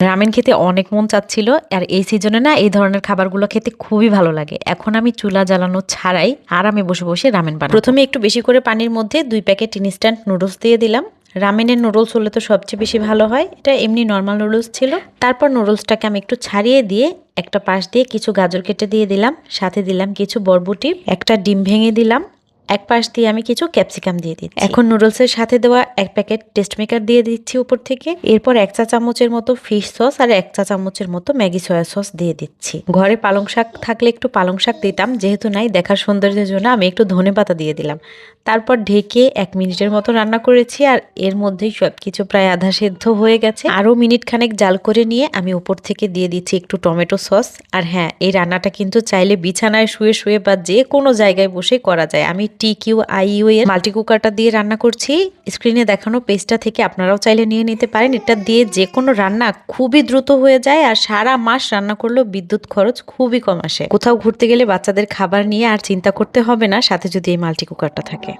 Ramen খেতে অনেক মন চাচ্ছিল, আর এই সিজনে না এই ধরনের খাবারগুলো খেতে খুবই ভালো লাগে। এখন আমি চুলা জ্বালানো ছাড়াই আরামে বসে বসে রামেন বানাবো। প্রথমে একটু বেশি করে পানির মধ্যে দুই প্যাকেট ইনস্ট্যান্ট নুডলস দিয়ে দিলাম। রামেনের নুডলস হলে তো সবচেয়ে বেশি ভালো হয়। এটা এমনি নর্মাল নুডলস ছিল। তারপর নুডলসটাকে আমি একটু ছাড়িয়ে দিয়ে একটা পাশ দিয়ে কিছু গাজর কেটে দিয়ে দিলাম। সাথে দিলাম কিছু বরবটি, একটা ডিম ভেঙে দিলাম। এক পাশ দিয়ে আমি কিছু ক্যাপসিকাম দিয়ে দিচ্ছি। এখন নুডলসের সাথে দেওয়া এক প্যাকেট টেস্ট মেকার দিয়ে দিচ্ছি উপর থেকে। এরপর এক চা চামচের মতো ফিশ সস আর এক চা চামচের মতো ম্যাগি সয়া সস দিয়ে দিচ্ছি। ঘরে পালং শাক থাকলে একটু পালং শাক দিতাম, যেহেতু নাই, দেখার সৌন্দর্যের জন্য আমি একটু ধনে পাতা দিয়ে দিলাম। তারপর ঢেকে এক মিনিটের মতো রান্না করেছি আর এর মধ্যেই সব কিছু প্রায় আধা সেদ্ধ হয়ে গেছে। আরও মিনিট খানেক জাল করে নিয়ে আমি উপর থেকে দিয়ে দিচ্ছি একটু টমেটো সস। আর হ্যাঁ এই রান্নাটা কিন্তু চাইলে বিছানায় শুয়ে শুয়ে বা যে কোনো জায়গায় বসে করা যায়। আমি টি কিউ এর মাল্টি কুকারটা দিয়ে রান্না করছি। স্ক্রিনে দেখানো পেস্টটা থেকে আপনারাও চাইলে নিয়ে নিতে পারেন। এটা দিয়ে যে কোনো রান্না খুবই দ্রুত হয়ে যায় আর সারা মাস রান্না করলেও বিদ্যুৎ খরচ খুবই কম আসে। কোথাও ঘুরতে গেলে বাচ্চাদের খাবার নিয়ে আর চিন্তা করতে হবে না, সাথে যদি এই মাল্টি কুকারটা থাকে।